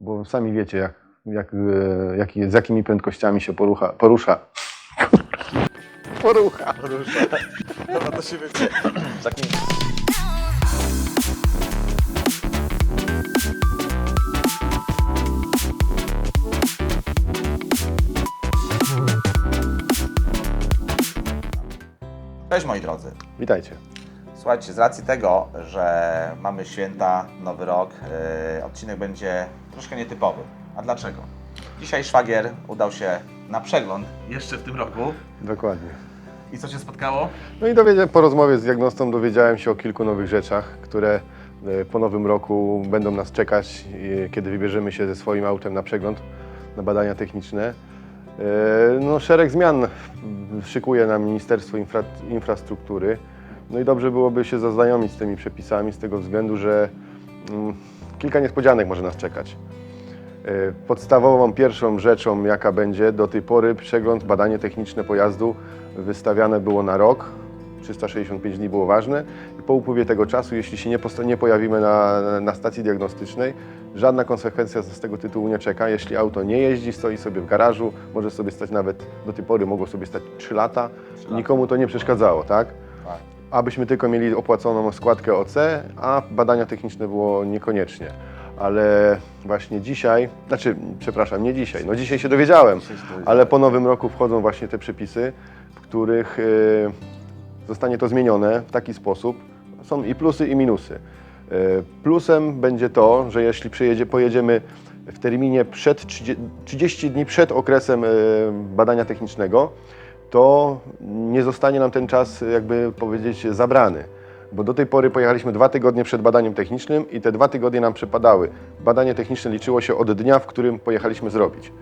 bo sami wiecie, jak, jak, e, jak, z jakimi prędkościami się porucha, porusza. Porucha. Dobra, to się wiecie. Takim... Cześć moi drodzy. Witajcie. Słuchajcie, z racji tego, że mamy święta, nowy rok, yy, odcinek będzie troszkę nietypowy. A dlaczego? Dzisiaj szwagier udał się na przegląd jeszcze w tym roku. Dokładnie. I co się spotkało? No i dowiedziałem, po rozmowie z diagnostą dowiedziałem się o kilku nowych rzeczach, które e, po nowym roku będą nas czekać, e, kiedy wybierzemy się ze swoim autem na przegląd, na badania techniczne. E, No, szereg zmian szykuje nam Ministerstwo Infra Infrastruktury. No i dobrze byłoby się zaznajomić z tymi przepisami z tego względu, że mm, kilka niespodzianek może nas czekać. E, Podstawową pierwszą rzeczą, jaka będzie do tej pory, przegląd, badanie techniczne pojazdu wystawiane było na rok. 365 dni było ważne i po upływie tego czasu, jeśli się nie, nie pojawimy na, na stacji diagnostycznej, żadna konsekwencja z tego tytułu nie czeka. Jeśli auto nie jeździ, stoi sobie w garażu, może sobie stać nawet, do tej pory mogło sobie stać 3 lata, lata. nikomu to nie przeszkadzało, tak? Tak. Abyśmy tylko mieli opłaconą składkę OC, a badania techniczne było niekoniecznie. Ale właśnie dzisiaj, znaczy, przepraszam, nie dzisiaj, no dzisiaj się dowiedziałem, ale po nowym roku wchodzą właśnie te przepisy, w których y, zostanie to zmienione w taki sposób, są i plusy i minusy. Y, Plusem będzie to, że jeśli przyjedzie, pojedziemy w terminie przed 30, 30 dni przed okresem y, badania technicznego, to nie zostanie nam ten czas, jakby powiedzieć, zabrany. Bo do tej pory pojechaliśmy dwa tygodnie przed badaniem technicznym i te dwa tygodnie nam przypadały. Badanie techniczne liczyło się od dnia, w którym pojechaliśmy zrobić.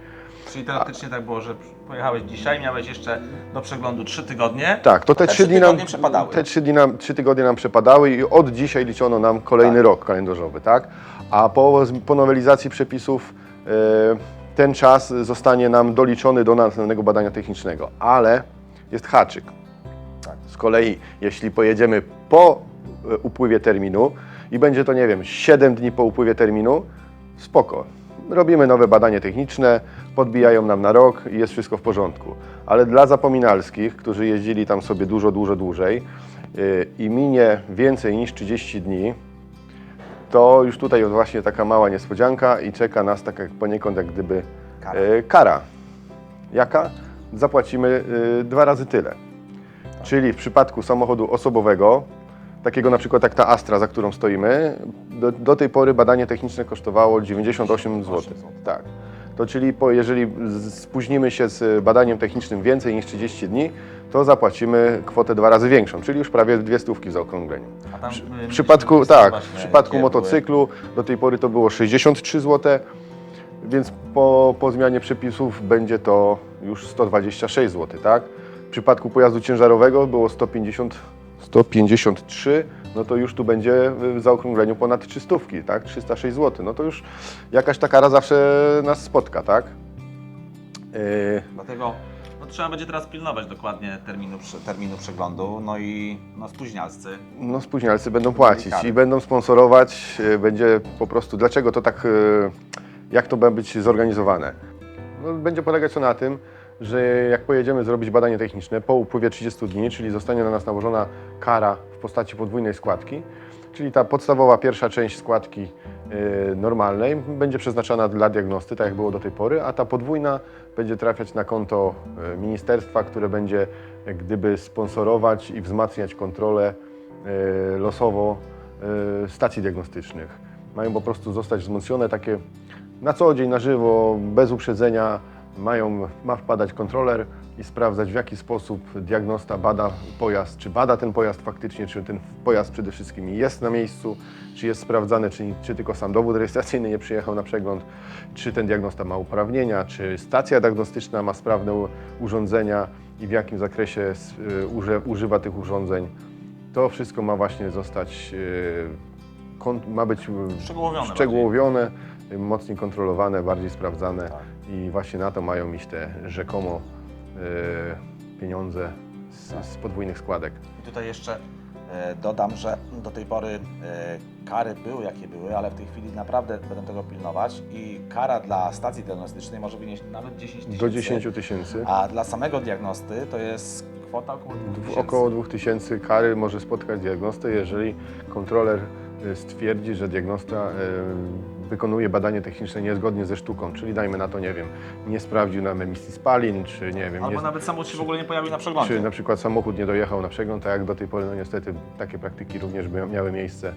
Czyli teoretycznie tak było, że pojechałeś dzisiaj, miałeś jeszcze do przeglądu 3 tygodnie. Tak, to te, Te trzy trzy dni nam, przepadały. te trzy, dni nam, trzy tygodnie nam przepadały i od dzisiaj liczono nam kolejny Tak. rok kalendarzowy, tak? A po, po nowelizacji przepisów e, ten czas zostanie nam doliczony do następnego badania technicznego. Ale jest haczyk. Z kolei, jeśli pojedziemy po e, upływie terminu i będzie to, nie wiem, 7 dni po upływie terminu, spoko. Robimy nowe badanie techniczne, podbijają nam na rok i jest wszystko w porządku. Ale dla zapominalskich, którzy jeździli tam sobie dużo, dużo dłużej yy, i minie więcej niż 30 dni, to już tutaj właśnie taka mała niespodzianka i czeka nas tak jak poniekąd jak gdyby Kara. yy, kara. Jaka? Zapłacimy yy, dwa razy tyle. Czyli w przypadku samochodu osobowego, takiego na przykład jak ta Astra, za którą stoimy, do, do tej pory badanie techniczne kosztowało 98 zł. zł. Tak. To czyli po, jeżeli spóźnimy się z badaniem technicznym więcej niż 30 dni, to zapłacimy kwotę dwa razy większą, czyli już prawie dwie stówki w zaokrągleniu. A tam, y, W przypadku, tak, w przypadku motocyklu do tej pory to było 63 zł, więc po, po zmianie przepisów będzie to już 126 zł, tak? W przypadku pojazdu ciężarowego było 150, 153, no to już tu będzie w zaokrągleniu ponad 300, tak? 306 zł. No to już jakaś ta kara zawsze nas spotka, tak? Yy. Dlatego no, trzeba będzie teraz pilnować dokładnie terminu, terminu przeglądu. No i no, spóźnialscy. No spóźnialcy będą płacić i będą sponsorować, e, będzie po prostu, dlaczego to tak, e, jak to ma być zorganizowane? No, będzie polegać to na tym, że jak pojedziemy zrobić badanie techniczne po upływie 30 dni, czyli zostanie na nas nałożona kara w postaci podwójnej składki, czyli ta podstawowa pierwsza część składki e, normalnej będzie przeznaczona dla diagnosty, tak jak było do tej pory, a ta podwójna będzie trafiać na konto e, ministerstwa, które będzie jak gdyby sponsorować i wzmacniać kontrolę losowo stacji diagnostycznych. Mają po prostu zostać wzmocnione takie na co dzień, na żywo, bez uprzedzenia. Mają, ma wpadać kontroler i sprawdzać w jaki sposób diagnosta bada pojazd, czy bada ten pojazd faktycznie, czy ten pojazd przede wszystkim jest na miejscu, czy jest sprawdzany, czy, czy tylko sam dowód rejestracyjny nie przyjechał na przegląd, czy ten diagnosta ma uprawnienia, czy stacja diagnostyczna ma sprawne urządzenia i w jakim zakresie y, używa tych urządzeń. To wszystko ma właśnie zostać, y, ma być y, Szczegółowione mocniej kontrolowane, bardziej sprawdzane Tak. I właśnie na to mają iść te rzekomo y, pieniądze z, z podwójnych składek. I tutaj jeszcze E, Dodam, że do tej pory e, kary były jakie były, ale w tej chwili naprawdę będą tego pilnować i kara dla stacji diagnostycznej może wynieść nawet 10 tysięcy. Do 10 tysięcy. A dla samego diagnosty to jest kwota około 2 tysięcy. Około 2000 kary może spotkać diagnostę, jeżeli kontroler y, stwierdzi, że diagnosta y, wykonuje badanie techniczne niezgodnie ze sztuką, czyli dajmy na to, nie wiem, nie sprawdził nam emisji spalin, czy nie wiem, Albo nie, nawet samochód się w ogóle nie pojawił na przeglądzie. czy na przykład samochód nie dojechał na przegląd, tak jak do tej pory, no niestety takie praktyki również by miały miejsce.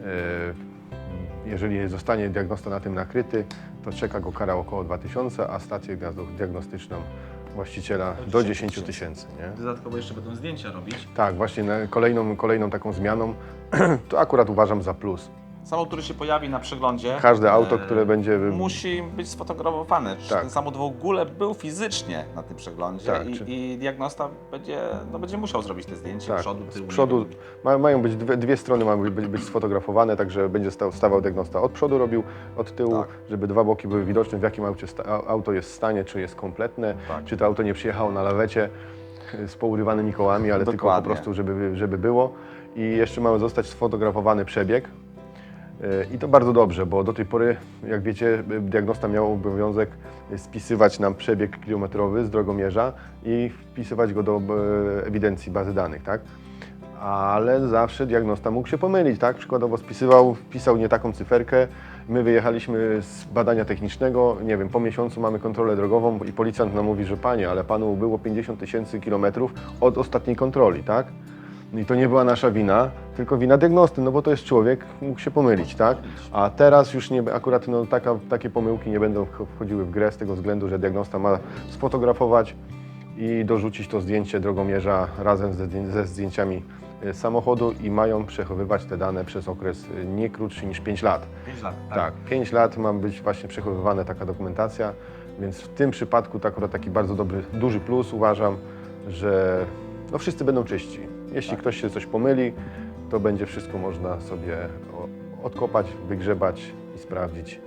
Y, Jeżeli zostanie diagnosta na tym nakryty, to czeka go kara około 2000, a stację diagno- diagnostyczną właściciela do 10 tysięcy. Dodatkowo jeszcze będą zdjęcia robić. Tak, właśnie kolejną, kolejną taką zmianą to akurat uważam za plus. Samochód, który się pojawi na przeglądzie. Każde auto, e, które będzie. Musi być sfotografowane, czy Tak. ten samochód w ogóle był fizycznie na tym przeglądzie Tak, i, czy- i diagnosta będzie, no, będzie musiał zrobić te zdjęcie Tak, przodu, z tyłu. przodu nie wiem. ma, mają być dwie, dwie strony, mają być, być sfotografowane, także będzie stał, stawał diagnosta od przodu, robił od tyłu, Tak. żeby dwa boki były widoczne, w jakim aucie auto jest w stanie, czy jest kompletne, Tak. czy to auto nie przyjechało na lawecie y, z pourywanymi kołami, ale tylko po Dokładnie. prostu, żeby, żeby było. I jeszcze ma zostać sfotografowany przebieg. I to bardzo dobrze, bo do tej pory, jak wiecie, diagnosta miał obowiązek spisywać nam przebieg kilometrowy z drogomierza i wpisywać go do e, ewidencji bazy danych, tak? Ale zawsze diagnosta mógł się pomylić, tak? Przykładowo spisywał, wpisał nie taką cyferkę. My wyjechaliśmy z badania technicznego, nie wiem, po miesiącu mamy kontrolę drogową i policjant nam mówi, że panie, ale panu było 50 tysięcy kilometrów od ostatniej kontroli, tak? I to nie była nasza wina, tylko wina diagnosty, no bo to jest człowiek, mógł się pomylić, tak? A teraz już nie, akurat no, taka, takie pomyłki nie będą wch- wchodziły w grę z tego względu, że diagnosta ma sfotografować i dorzucić to zdjęcie drogomierza razem ze zdjęciami e, samochodu i mają przechowywać te dane przez okres e, nie krótszy niż 5 lat. 5 lat, tak? Tak, 5 lat ma być właśnie przechowywana taka dokumentacja, więc w tym przypadku to akurat taki bardzo dobry, duży plus uważam, że no wszyscy będą czyści. Jeśli ktoś się coś pomyli, to będzie wszystko można sobie odkopać, wygrzebać i sprawdzić,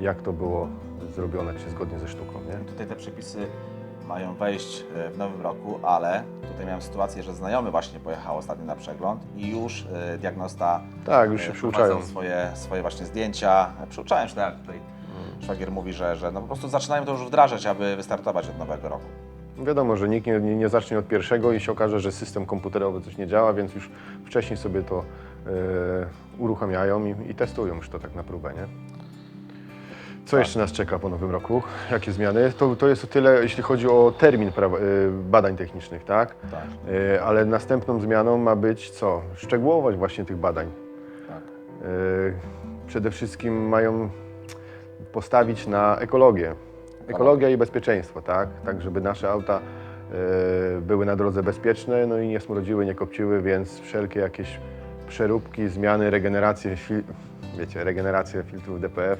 jak to było zrobione, czy zgodnie ze sztuką. Nie? Tutaj te przepisy mają wejść e, w nowym roku, ale tutaj miałem sytuację, że znajomy właśnie pojechał ostatnio na przegląd i już e, diagnosta Tak, już się e, przyuczają. prowadzą swoje, swoje właśnie zdjęcia. Przyuczają się, tak jak tutaj Mm. szwagier mówi, że, że no po prostu zaczynają to już wdrażać, aby wystartować od nowego roku. Wiadomo, że nikt nie, nie, nie zacznie od pierwszego i się okaże, że system komputerowy coś nie działa, więc już wcześniej sobie to e, uruchamiają i, i testują już to tak na próbę, nie? Co Tak. jeszcze nas czeka po nowym roku? Jakie zmiany? To, to jest o tyle, jeśli chodzi o termin prawa, e, badań technicznych, tak? Tak, E, ale następną zmianą ma być co? Szczegółowość właśnie tych badań. tak. E, Przede wszystkim mają postawić na ekologię. Ekologia i bezpieczeństwo, tak? Tak, żeby nasze auta e, były na drodze bezpieczne, no i nie smrodziły, nie kopciły, więc wszelkie jakieś przeróbki, zmiany, regeneracje, fil- wiecie, regenerację filtrów DPF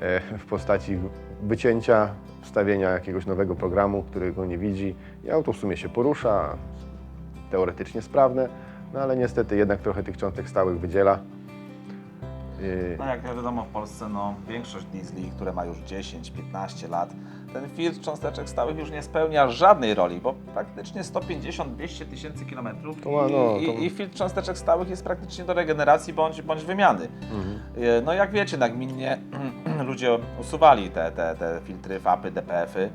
e, w postaci wycięcia, wstawienia jakiegoś nowego programu, który go nie widzi i auto w sumie się porusza, teoretycznie sprawne, no ale niestety jednak trochę tych cząstek stałych wydziela. Yy, No jak wiadomo w Polsce no, większość diesli, które ma już 10-15 lat, ten filtr cząsteczek stałych już nie spełnia żadnej roli, bo praktycznie 150-200 tysięcy kilometrów no, i, to- i filtr cząsteczek stałych jest praktycznie do regeneracji bądź, bądź wymiany. mhm. E, No jak wiecie, nagminnie ludzie usuwali te, te, te filtry, FAPy, DPF-y.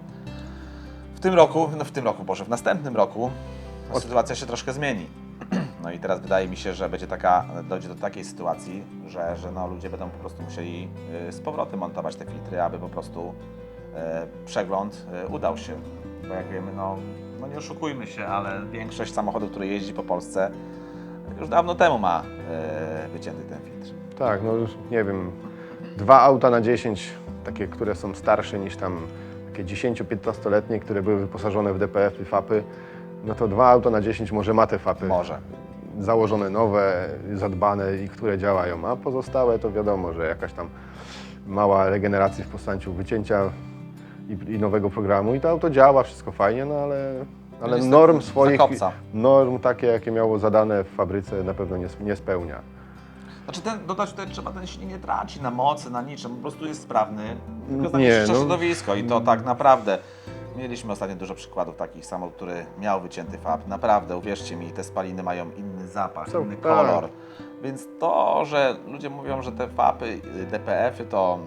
W tym roku, no w tym roku, Boże, w następnym roku sytuacja się troszkę zmieni. No i teraz wydaje mi się, że będzie taka, dojdzie do takiej sytuacji, że, że no, ludzie będą po prostu musieli y, z powrotem montować te filtry, aby po prostu e, przegląd e, udał się. Bo jak wiemy, no, no nie oszukujmy się, ale większość samochodów, które jeździ po Polsce, już dawno temu ma wycięty ten filtr. Tak, no już nie wiem, dwa auta na 10, takie, które są starsze niż tam takie 10-15-letnie, które były wyposażone w DPF i FAPy, no to dwa auta na 10 może ma te FAPy. Może. Założone nowe, zadbane i które działają, a pozostałe to wiadomo, że jakaś tam mała regeneracja w postaci wycięcia i, i nowego programu i to auto działa, wszystko fajnie, no ale, ale niestety norm swoich, zakopca. norm takie, jakie miało zadane w fabryce na pewno nie, nie spełnia. Znaczy ten, dodać tutaj trzeba, ten silnik nie traci na mocy, na niczym, po prostu jest sprawny, tylko Nie, no. środowisko i to tak naprawdę. Mieliśmy ostatnio dużo przykładów takich samochodów, który miał wycięty FAB. Naprawdę, uwierzcie mi, te spaliny mają inny zapach, Są- inny tak. kolor. Więc to, że ludzie mówią, że te FAPy, y, DPF-y to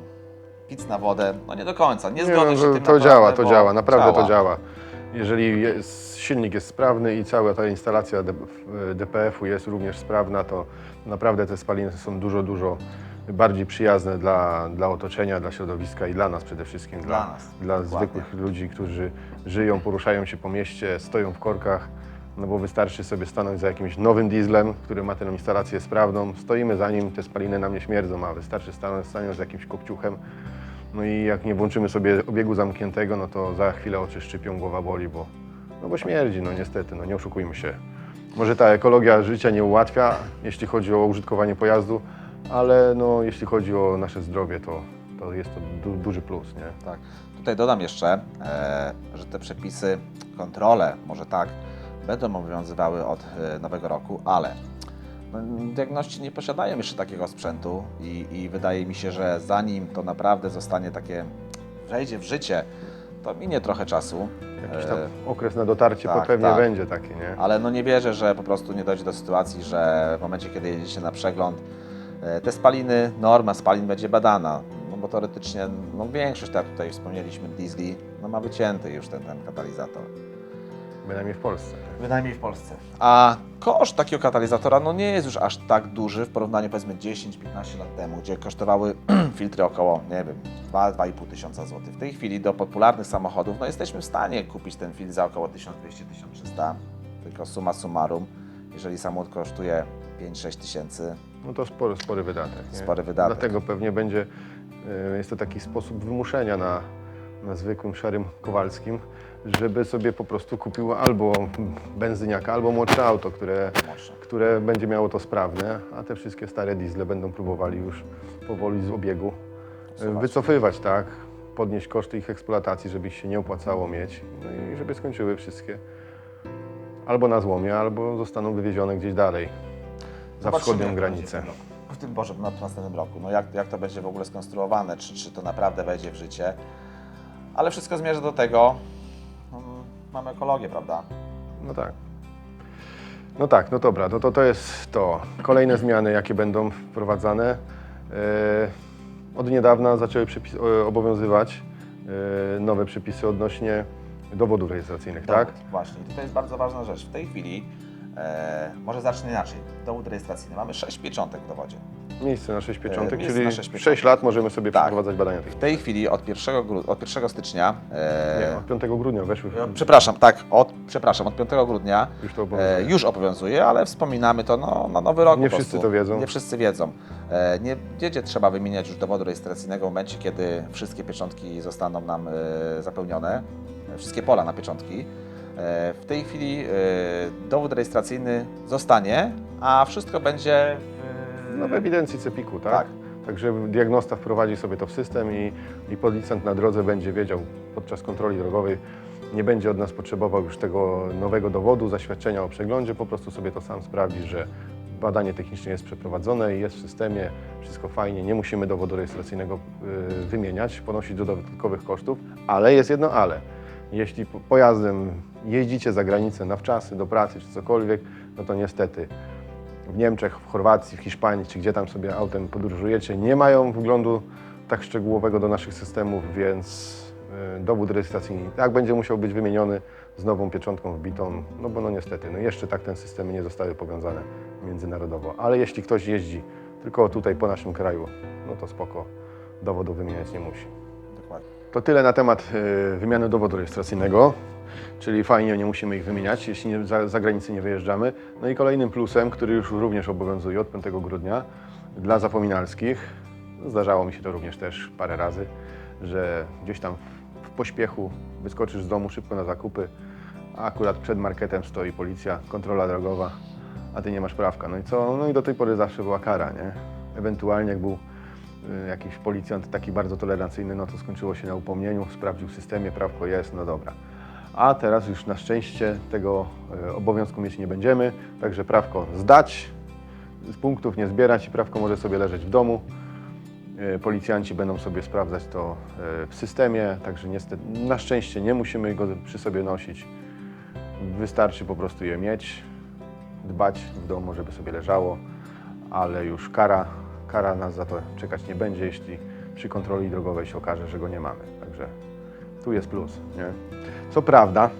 pic na wodę, no nie do końca. Nie, Nie, zgodzę no, się to, tym to naprawdę, działa, to bo działa, naprawdę to działa. Jeżeli jest, silnik jest sprawny i cała ta instalacja D- DPF-u jest również sprawna, to naprawdę te spaliny są dużo, dużo bardziej przyjazne dla, dla otoczenia, dla środowiska i dla nas przede wszystkim, Dla dla, nas, dla dokładnie. zwykłych ludzi, którzy żyją, poruszają się po mieście, stoją w korkach, no bo wystarczy sobie stanąć za jakimś nowym dieslem, który ma tę instalację sprawną, stoimy za nim, te spaliny nam nie śmierdzą, a wystarczy stanąć, stanąć z jakimś kopciuchem, no i jak nie włączymy sobie obiegu zamkniętego, no to za chwilę oczy szczypią, głowa boli, bo, no bo śmierdzi, no niestety, no nie oszukujmy się. Może ta ekologia życia nie ułatwia, jeśli chodzi o użytkowanie pojazdu, ale no, jeśli chodzi o nasze zdrowie, to, to jest to du, duży plus, nie? Tak. Tutaj dodam jeszcze, e, że te przepisy, kontrole, może tak, będą obowiązywały od e, nowego roku, ale no, diagności nie posiadają jeszcze takiego sprzętu i, i wydaje mi się, że zanim to naprawdę zostanie takie, wejdzie w życie, to minie trochę czasu. Jakiś tam E, okres na dotarcie tak, pewnie tak. będzie takie, nie? Ale no nie wierzę, że po prostu nie dojdzie do sytuacji, że w momencie, kiedy jedziecie na przegląd, te spaliny, norma spalin będzie badana. No bo teoretycznie no większość, tak tutaj wspomnieliśmy, diesli, no ma wycięty już ten, ten katalizator. Bynajmniej w Polsce. Bynajmniej w Polsce. A koszt takiego katalizatora no nie jest już aż tak duży w porównaniu powiedzmy 10-15 lat temu, gdzie kosztowały filtry około, nie wiem, 2-2,5 tysiąca złotych. W tej chwili do popularnych samochodów no jesteśmy w stanie kupić ten filtr za około 1200-1300, tylko summa summarum, jeżeli samochód kosztuje 5-6 tysięcy, No to spory, spory wydatek. Nie? Spory wydatek. Dlatego pewnie będzie, e, jest to taki sposób wymuszenia na, na zwykłym szarym Kowalskim, żeby sobie po prostu kupił albo benzyniaka, albo młodsze auto, które, które będzie miało to sprawne, a te wszystkie stare diesle będą próbowali już powoli z obiegu e, Usuwać. wycofywać, tak? Podnieść koszty ich eksploatacji, żeby ich się nie opłacało mieć no i żeby skończyły wszystkie albo na złomie, albo zostaną wywiezione gdzieś dalej, za wschodnią granicę. W tym Boże, no, w następnym roku. No jak, jak to będzie w ogóle skonstruowane? Czy, czy to naprawdę wejdzie w życie? Ale wszystko zmierza do tego, no, mamy ekologię, prawda? No tak. No tak, no dobra, no to to jest to. Kolejne zmiany, jakie będą wprowadzane. E, od niedawna zaczęły e, obowiązywać e, nowe przepisy odnośnie dowodów rejestracyjnych, tak? Właśnie. I to jest bardzo ważna rzecz. W tej chwili, e, może zacznę inaczej. Dowód rejestracyjny. Mamy sześć pieczątek w dowodzie. Miejsce na 6 pieczątek, miejsce czyli na sześć 6 pieczątek. lat możemy sobie Tak. przeprowadzać badania W tej chwili od 1, gru, od 1 stycznia, e, Nie, od 5 grudnia weszły, e, przepraszam, tak, od, przepraszam, od 5 grudnia już to E, obowiązuje. już obowiązuje, ale wspominamy to no, na nowy rok. Nie po wszyscy prostu. to wiedzą. Nie wszyscy wiedzą. E, nie będzie trzeba wymieniać już dowodu rejestracyjnego w momencie, kiedy wszystkie pieczątki zostaną nam e, zapełnione, e, wszystkie pola na pieczątki. E, w tej chwili e, dowód rejestracyjny zostanie, a wszystko będzie w, No w ewidencji CEPIK-u, tak? Tak. Także diagnosta wprowadzi sobie to w system i, i policjant na drodze będzie wiedział podczas kontroli drogowej, nie będzie od nas potrzebował już tego nowego dowodu, zaświadczenia o przeglądzie, po prostu sobie to sam sprawdzi, że badanie techniczne jest przeprowadzone i jest w systemie, wszystko fajnie, nie musimy dowodu rejestracyjnego y, wymieniać, ponosić dodatkowych kosztów, ale jest jedno ale. Jeśli po- pojazdem jeździcie za granicę na wczasy, do pracy czy cokolwiek, no to niestety w Niemczech, w Chorwacji, w Hiszpanii, czy gdzie tam sobie autem podróżujecie, nie mają wglądu tak szczegółowego do naszych systemów, więc y, dowód rejestracyjny tak będzie musiał być wymieniony z nową pieczątką wbitą, no bo no niestety, no jeszcze tak te systemy nie zostały powiązane międzynarodowo. Ale jeśli ktoś jeździ tylko tutaj po naszym kraju, no to spoko, dowodu wymieniać nie musi. Dokładnie. To tyle na temat y, wymiany dowodu rejestracyjnego, czyli fajnie, nie musimy ich wymieniać, jeśli nie, za, za granicę nie wyjeżdżamy. No i kolejnym plusem, który już również obowiązuje od 5 grudnia dla zapominalskich, zdarzało mi się to również też parę razy, że gdzieś tam w, pośpiechu wyskoczysz z domu szybko na zakupy, a akurat przed marketem stoi policja, kontrola drogowa, a ty nie masz prawka. No i co? No i do tej pory zawsze była kara, nie? Ewentualnie jak był y, jakiś policjant taki bardzo tolerancyjny, no to skończyło się na upomnieniu, sprawdził w systemie, prawko jest, no dobra. A teraz już na szczęście tego y, obowiązku mieć nie będziemy, także prawko zdać, z punktów nie zbierać i prawko może sobie leżeć w domu. Y, Policjanci będą sobie sprawdzać to y, w systemie, także niestety na szczęście nie musimy go przy sobie nosić. Wystarczy po prostu je mieć. dbać w domu, żeby sobie leżało, ale już kara, kara nas za to czekać nie będzie, jeśli przy kontroli drogowej się okaże, że go nie mamy. Także tu jest plus. Nie? Co prawda,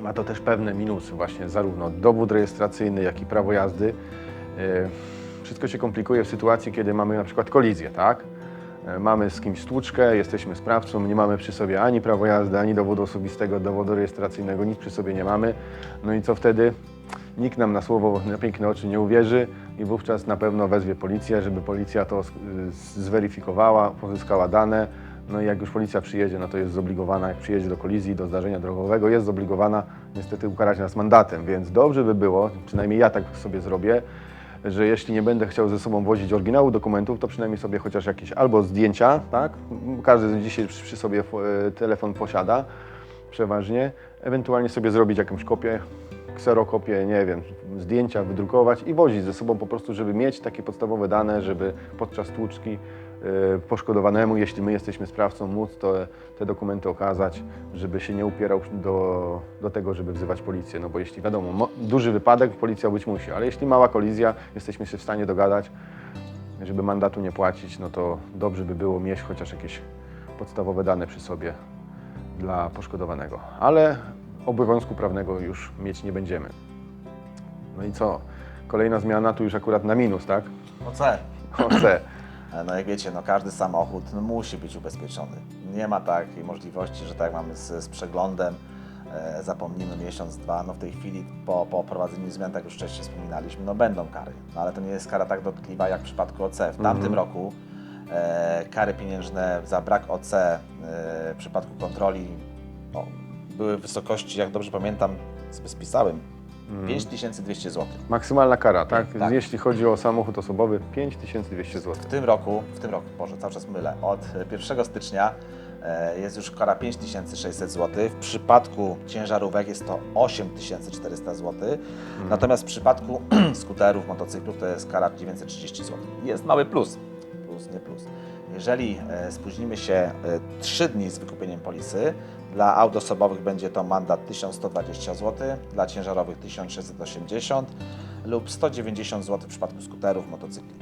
ma to też pewne minusy, właśnie zarówno dowód rejestracyjny, jak i prawo jazdy. E, Wszystko się komplikuje w sytuacji, kiedy mamy na przykład kolizję, tak? E, Mamy z kimś stłuczkę, jesteśmy sprawcą, nie mamy przy sobie ani prawo jazdy, ani dowodu osobistego, dowodu rejestracyjnego, nic przy sobie nie mamy. No i co wtedy? Nikt nam na słowo, na piękne oczy nie uwierzy i wówczas na pewno wezwie policję, żeby policja to zweryfikowała, pozyskała dane. No i jak już policja przyjedzie, no to jest zobligowana, jak przyjedzie do kolizji, do zdarzenia drogowego, jest zobligowana niestety ukarać nas mandatem, więc dobrze by było, przynajmniej ja tak sobie zrobię, że jeśli nie będę chciał ze sobą wozić oryginału dokumentów, to przynajmniej sobie chociaż jakieś albo zdjęcia, tak? Każdy dzisiaj przy sobie e, telefon posiada, przeważnie, ewentualnie sobie zrobić jakąś kopię, kserokopię, nie wiem, zdjęcia, wydrukować i wozić ze sobą po prostu, żeby mieć takie podstawowe dane, żeby podczas tłuczki poszkodowanemu, jeśli my jesteśmy sprawcą, móc to, te dokumenty okazać, żeby się nie upierał do, do tego, żeby wzywać policję. No bo jeśli wiadomo, mo- duży wypadek, policja być musi, ale jeśli mała kolizja, jesteśmy się w stanie dogadać, żeby mandatu nie płacić, no to dobrze by było mieć chociaż jakieś podstawowe dane przy sobie dla poszkodowanego. Ale obowiązku prawnego już mieć nie będziemy. No i co? Kolejna zmiana tu już akurat na minus, tak? OC. OC. No jak wiecie, no każdy samochód no, musi być ubezpieczony. Nie ma takiej możliwości, że tak mamy z, z przeglądem, e, zapomnimy miesiąc, dwa. No w tej chwili po, po wprowadzeniu zmian, tak już wcześniej wspominaliśmy, no będą kary. No ale to nie jest kara tak dotkliwa jak w przypadku OC. W tamtym roku e, kary pieniężne za brak OC e, w przypadku kontroli o, były w wysokości, jak dobrze pamiętam, sobie spisałem, 5200 zł. Maksymalna kara, tak? Tak. Jeśli chodzi o samochód osobowy, 5200 zł. W tym roku, w tym roku, Boże, cały czas mylę, od 1 stycznia e, jest już kara 5600 zł. W przypadku ciężarówek jest to 8400 zł. Natomiast w przypadku skuterów, motocyklów to jest kara 930 zł. Jest mały plus. Plus, nie plus. Jeżeli e, spóźnimy się e, 3 dni z wykupieniem polisy, dla aut osobowych będzie to mandat 1120 zł, dla ciężarowych 1680 lub 190 zł w przypadku skuterów, motocykli.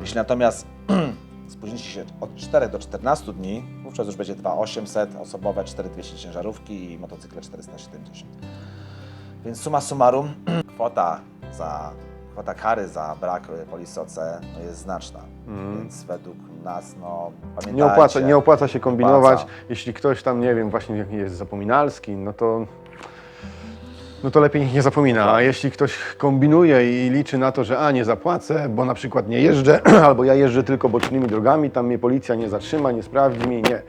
Jeśli natomiast spóźnicie się od 4 do 14 dni, wówczas już będzie 2800 osobowe, 4200 ciężarówki i motocykle 470. Więc summa summarum, kwota, za, kwota kary za brak polisy OC no jest znaczna. Więc według nas, no pamiętajcie. Nie opłaca, nie opłaca się kombinować. Opłaca. Jeśli ktoś tam, nie wiem, właśnie jest zapominalski, no to, no to lepiej nie zapomina. A jeśli ktoś kombinuje i liczy na to, że a, nie zapłacę, bo na przykład nie jeżdżę, albo ja jeżdżę tylko bocznymi drogami, tam mnie policja nie zatrzyma, nie sprawdzi mnie, nie.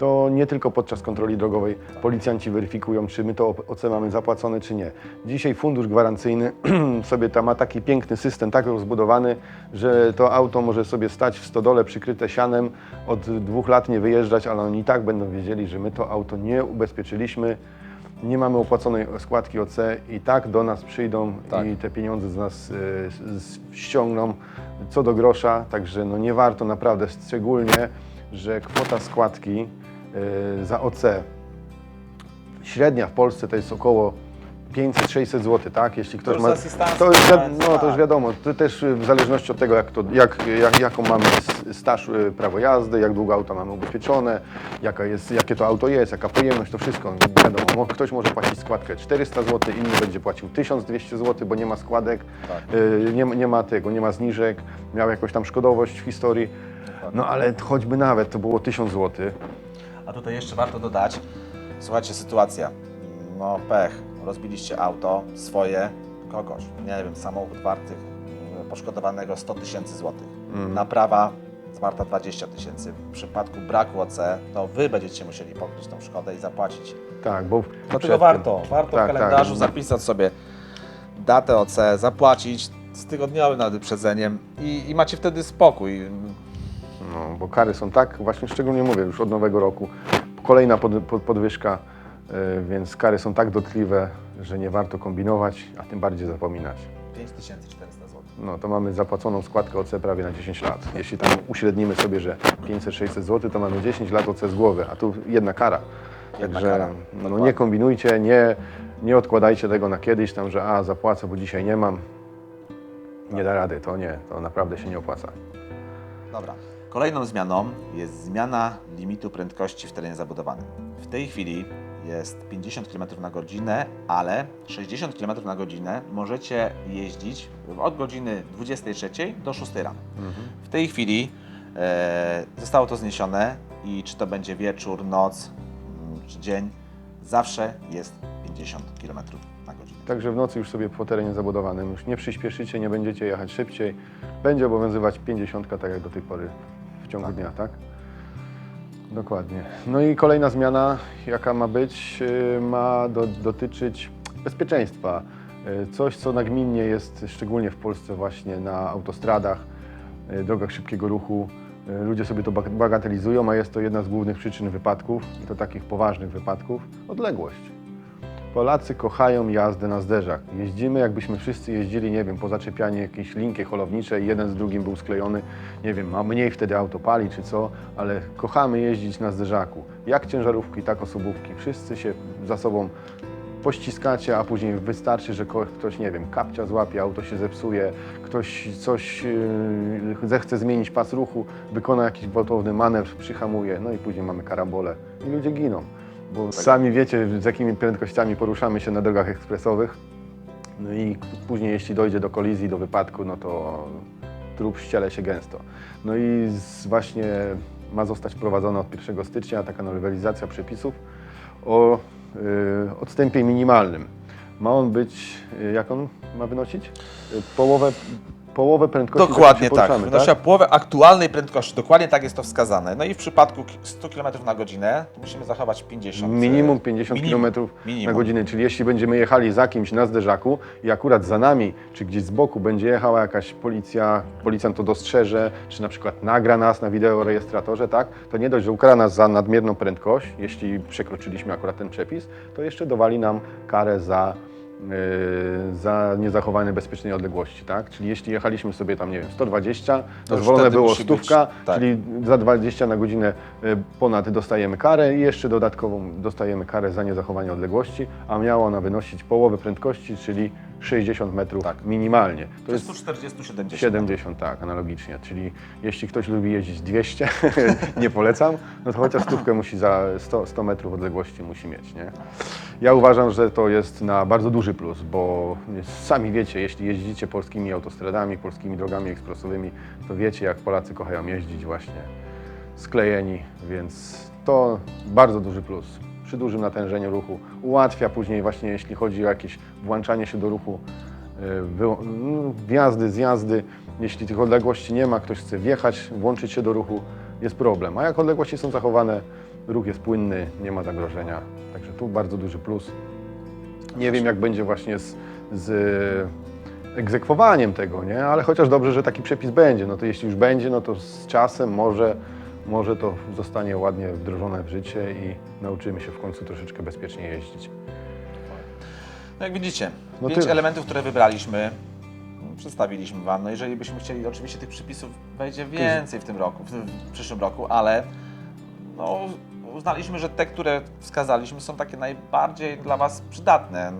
To nie tylko podczas kontroli drogowej policjanci weryfikują, czy my to OC mamy zapłacone, czy nie. Dzisiaj fundusz gwarancyjny sobie tam ma taki piękny system, tak rozbudowany, że to auto może sobie stać w stodole przykryte sianem, od dwóch lat nie wyjeżdżać, ale oni i tak będą wiedzieli, że my to auto nie ubezpieczyliśmy, nie mamy opłaconej składki OC i tak do nas przyjdą Tak. i te pieniądze z nas y, z, ściągną co do grosza, także no nie warto naprawdę, szczególnie, że kwota składki za OC średnia w Polsce to jest około 500-600 zł, tak? Jeśli ktoś ma. To już, no, to już tak. wiadomo, to też y, w zależności od tego, jak to, jak, jak, jaką mamy staż y, prawo jazdy, jak długo auto mamy ubezpieczone, jaka jest, jakie to auto jest, jaka pojemność, to wszystko wiadomo. Mo- Ktoś może płacić składkę 400 zł, inny będzie płacił 1200 zł, bo nie ma składek, Tak. y, nie, nie ma tego, nie ma zniżek, miał jakąś tam szkodowość w historii. No ale choćby nawet to było 1000 zł, A tutaj jeszcze warto dodać, słuchajcie, sytuacja, no pech, rozbiliście auto, swoje, kogoś, nie wiem, samochód warty mm, poszkodowanego 100 tysięcy złotych, naprawa warta 20 tysięcy. W przypadku braku OC, to Wy będziecie musieli pokryć tą szkodę i zapłacić. tak, bo Dlatego warto, warto Tak, w kalendarzu tak. zapisać sobie datę OC, zapłacić z tygodniowym nawet wyprzedzeniem i, i macie wtedy spokój. No, bo kary są tak, właśnie szczególnie mówię, już od nowego roku. Kolejna pod, pod, podwyżka, y, więc kary są tak dotkliwe, że nie warto kombinować, a tym bardziej zapominać. 5400 zł. No to mamy zapłaconą składkę OC prawie na 10 lat. Jeśli tam uśrednimy sobie, że 500-600 zł, to mamy 10 lat OC z głowy, a tu jedna kara. Jedna Także kara, no, dokładnie. nie kombinujcie, nie, Nie odkładajcie tego na kiedyś tam, że a zapłacę, bo dzisiaj nie mam. Nie da rady, to nie, to naprawdę się nie opłaca. Dobra. Kolejną zmianą jest zmiana limitu prędkości w terenie zabudowanym. W tej chwili jest 50 km na godzinę, ale 60 km na godzinę możecie jeździć od godziny 23 do 6 rano. W tej chwili e, zostało to zniesione i czy to będzie wieczór, noc mm, czy dzień, zawsze jest 50 km na godzinę. Także w nocy już sobie po terenie zabudowanym już nie przyspieszycie, nie będziecie jechać szybciej. Będzie obowiązywać 50, tak jak do tej pory ciągu Tak. dnia, tak? Dokładnie. No i kolejna zmiana, jaka ma być, yy, ma do, dotyczyć bezpieczeństwa. Yy, Coś, co nagminnie jest, szczególnie w Polsce właśnie na autostradach, yy, drogach szybkiego ruchu. Ludzie sobie to bag- bagatelizują, a jest to jedna z głównych przyczyn wypadków, i to takich poważnych wypadków, odległość. Polacy kochają jazdę na zderzak. Jeździmy, jakbyśmy wszyscy jeździli, nie wiem, po zaczepianie jakiejś linki holowniczej, jeden z drugim był sklejony, nie wiem, a mniej wtedy auto pali czy co, ale kochamy jeździć na zderzaku. Jak ciężarówki, tak osobówki. Wszyscy się za sobą pościskacie, a później wystarczy, że ktoś, nie wiem, kapcia złapie, auto się zepsuje, ktoś coś yy, zechce zmienić pas ruchu, wykona jakiś gwałtowny manewr, przyhamuje, no i później mamy karambole i ludzie giną. Bo sami wiecie, z jakimi prędkościami poruszamy się na drogach ekspresowych. No i później, jeśli dojdzie do kolizji, do wypadku, no to trup ściele się gęsto. No i właśnie ma zostać wprowadzona od 1 stycznia taka nowelizacja przepisów o y, odstępie minimalnym. Ma on być, y, jak on ma wynosić? Y, połowę, połowę prędkości, jaką Dokładnie tak. poruszamy, Wynosiła połowę aktualnej prędkości. Dokładnie tak jest to wskazane. No i w przypadku k- 100 km na godzinę musimy zachować 50. Minimum e, 50 minimum. km na Minimum. godzinę, czyli jeśli będziemy jechali za kimś na zderzaku i akurat za nami, czy gdzieś z boku będzie jechała jakaś policja, policjant to dostrzeże, czy na przykład nagra nas na wideorejestratorze, tak, to nie dość, że ukara nas za nadmierną prędkość, jeśli przekroczyliśmy akurat ten przepis, to jeszcze dowali nam karę za, za niezachowanie bezpiecznej odległości, tak, czyli jeśli jechaliśmy sobie tam, nie wiem, 120, To już dozwolone było musi być- stówka, tak. czyli za 20 na godzinę y, ponad dostajemy karę i jeszcze dodatkową dostajemy karę za niezachowanie odległości, a miała ona wynosić połowę prędkości, czyli 60 metrów Tak. minimalnie. To jest jest 140-70. 70, tak, analogicznie. Czyli jeśli ktoś lubi jeździć 200, nie polecam, no to chociaż stówkę musi za 100, 100 metrów odległości musi mieć, nie? Ja uważam, że to jest na bardzo duży plus, bo sami wiecie, jeśli jeździcie polskimi autostradami, polskimi drogami ekspresowymi, to wiecie, jak Polacy kochają jeździć właśnie sklejeni, więc to bardzo duży plus. Przy dużym natężeniu ruchu ułatwia później właśnie, jeśli chodzi o jakieś włączanie się do ruchu, wy, no, wjazdy, zjazdy. Jeśli tych odległości nie ma, ktoś chce wjechać, włączyć się do ruchu, jest problem. A jak odległości są zachowane, ruch jest płynny, nie ma zagrożenia. Także tu bardzo duży plus. Nie wiem, jak będzie właśnie z, z egzekwowaniem tego, nie? ale chociaż dobrze, że taki przepis będzie. No to jeśli już będzie, no to z czasem może, może to zostanie ładnie wdrożone w życie i nauczymy się w końcu troszeczkę bezpiecznie jeździć. No jak widzicie, No pięć tyle. elementów, które wybraliśmy, mm, przedstawiliśmy Wam. No jeżeli byśmy chcieli, oczywiście tych przepisów wejdzie więcej w tym roku, w, w przyszłym roku, ale no, uznaliśmy, że te, które wskazaliśmy są takie najbardziej dla Was przydatne.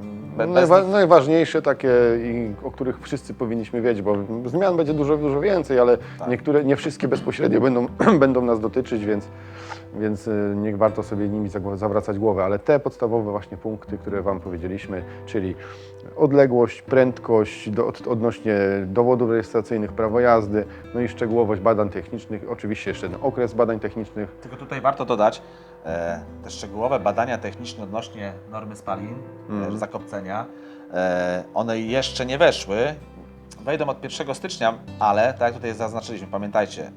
Najwa- nich- najważniejsze takie, i, o których wszyscy powinniśmy wiedzieć, bo zmian będzie dużo, dużo więcej, ale Tak. niektóre, nie wszystkie bezpośrednio będą, będą nas dotyczyć, więc, więc y, niech warto sobie nimi zawracać głowę. Ale te podstawowe właśnie punkty, które Wam powiedzieliśmy, czyli odległość, prędkość do, od, odnośnie dowodów rejestracyjnych, prawo jazdy, no i szczegółowość badań technicznych, oczywiście jeszcze ten okres badań technicznych, Tylko tutaj warto dodać te szczegółowe badania techniczne odnośnie normy spalin, e, zakopcenia. E, one jeszcze nie weszły, wejdą od 1 stycznia, ale tak jak tutaj zaznaczyliśmy, pamiętajcie,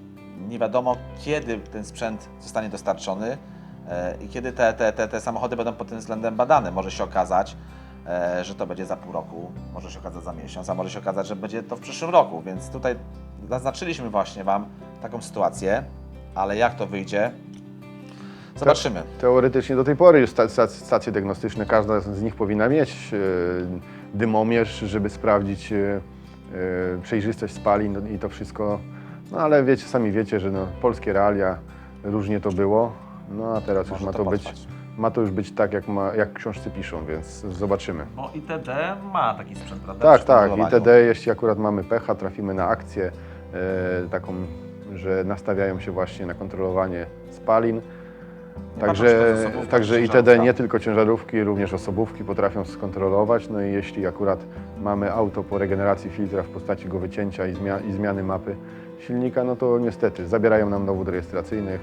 nie wiadomo kiedy ten sprzęt zostanie dostarczony e, i kiedy te, te, te, te samochody będą pod tym względem badane. Może się okazać, e, że to będzie za pół roku, może się okazać za miesiąc, a może się okazać, że będzie to w przyszłym roku, więc tutaj zaznaczyliśmy właśnie Wam taką sytuację, ale jak to wyjdzie, zobaczymy. Teoretycznie do tej pory już sta- sta- stacje diagnostyczne, każda z nich powinna mieć e, dymomierz, żeby sprawdzić e, e, przejrzystość spalin no i to wszystko. No ale wiecie, sami wiecie, że no, polskie realia różnie to było. No a teraz już Może ma to to być, ma to już być tak, jak, ma, jak książce piszą, więc zobaczymy. Bo ITD ma taki sprzęt, prawda? Tak, tak. ITD, jeśli akurat mamy pecha, trafimy na akcję e, taką, że nastawiają się właśnie na kontrolowanie spalin. Także, także ITD nie tylko ciężarówki, również osobówki potrafią skontrolować. No i jeśli akurat mamy auto po regeneracji filtra w postaci go wycięcia i, zmia- i zmiany mapy silnika, no to niestety zabierają nam dowód rejestracyjnych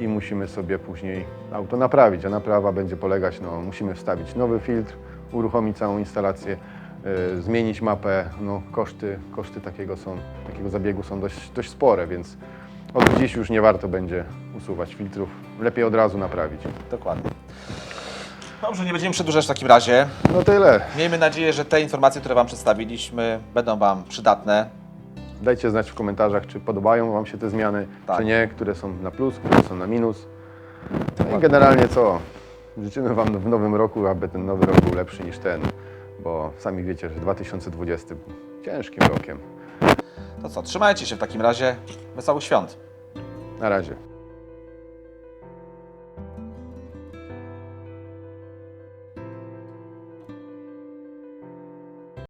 i musimy sobie później auto naprawić, a naprawa będzie polegać, no musimy wstawić nowy filtr, uruchomić całą instalację, y, zmienić mapę, no koszty, koszty takiego są, takiego zabiegu są dość, dość spore, więc od dziś już nie warto będzie usuwać filtrów, lepiej od razu naprawić. Dokładnie. Dobrze, nie będziemy przedłużać w takim razie. No tyle. Miejmy nadzieję, że te informacje, które Wam przedstawiliśmy, będą Wam przydatne. Dajcie znać w komentarzach, czy podobają Wam się te zmiany, Tak. czy nie, które są na plus, które są na minus. No i generalnie co? Życzymy Wam w nowym roku, aby ten nowy rok był lepszy niż ten, bo sami wiecie, że 2020 był ciężkim rokiem. To co, trzymajcie się w takim razie. Wesołych świąt. Na razie.